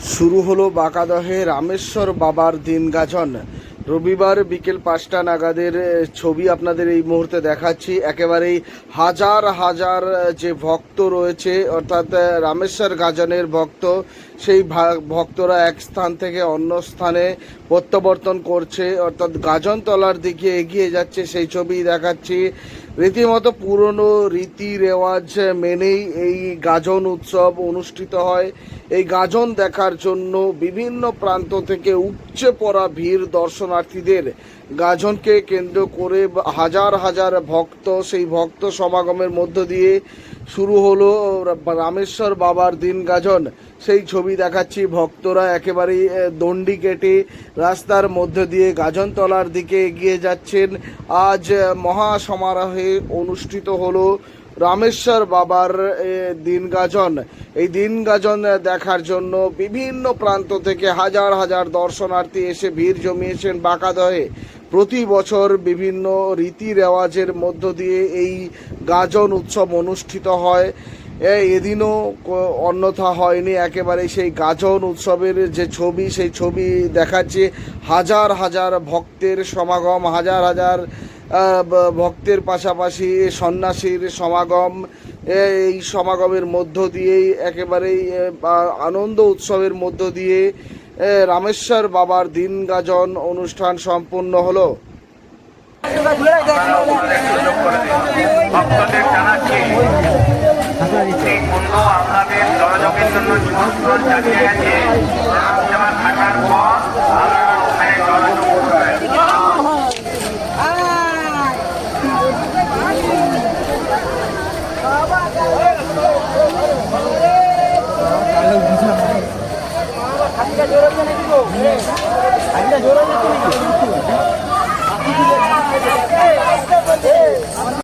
শুরু হলো বাঁকাদহে রামেশ্বর বাবার দিন গাজন। রবিবার বিকেল পাঁচটা নাগাদের ছবি আপনাদের এই মুহূর্তে দেখাচ্ছি। একেবারেই হাজার হাজার যে ভক্ত রয়েছে, অর্থাৎ রামেশ্বর গাজনের ভক্ত, সেই ভক্তরা এক স্থান থেকে অন্য স্থানে প্রত্যাবর্তন করছে। অর্থাৎ গাজনতলার দিকে এগিয়ে যাচ্ছে, সেই ছবি দেখাচ্ছি। রীতিমতো পুরনো রীতি রেওয়াজ মেনেই এই গাজন উৎসব অনুষ্ঠিত হয়। এই গাজন দেখার জন্য বিভিন্ন প্রান্ত থেকে উপচে পড়া ভিড় দর্শনার্থীদের। গাজনকে কেন্দ্র করে হাজার হাজার ভক্ত সেই ভক্ত সমাগমের মধ্য দিয়ে শুরু হলো রামেশ্বর বাবার দিন গাজন। সেই ছবি দেখাচ্ছি ভক্তরা একেবারেই আহ, দণ্ডি কেটে রাস্তার মধ্য দিয়ে গাজনতলার দিকে এগিয়ে যাচ্ছেন। আজ আহ, মহা সমারোহে অনুষ্ঠিত হলো রামেশ্বর বাবার দিন গাজন এই দিন গাজন দেখার জন্য বিভিন্ন প্রান্ত থেকে হাজার হাজার দর্শনার্থী এসে ভিড় জমিয়েছেন বাঁকাদহে। প্রতি বছর বিভিন্ন রীতি রেওয়াজের মধ্য দিয়ে এই গাজন উৎসব অনুষ্ঠিত হয়। এদিনও অন্যথা হয়নি। একেবারে সেই গাজন উৎসবের যে ছবি, সেই ছবি দেখাচ্ছে হাজার হাজার ভক্তের সমাগম, হাজার হাজার ভক্তের পাশাপাশি সন্ন্যাসীর সমাগম, এই সমাগমের মধ্য দিয়েই একেবারেই আনন্দ উৎসবের মধ্য দিয়ে রামেশ্বর বাবার দিন গাজন অনুষ্ঠান সম্পূর্ণ হলো। আপনাদের জন্য জোর হচ্ছে নাকি গো? হ্যাঁ, জোর হচ্ছে নাকি?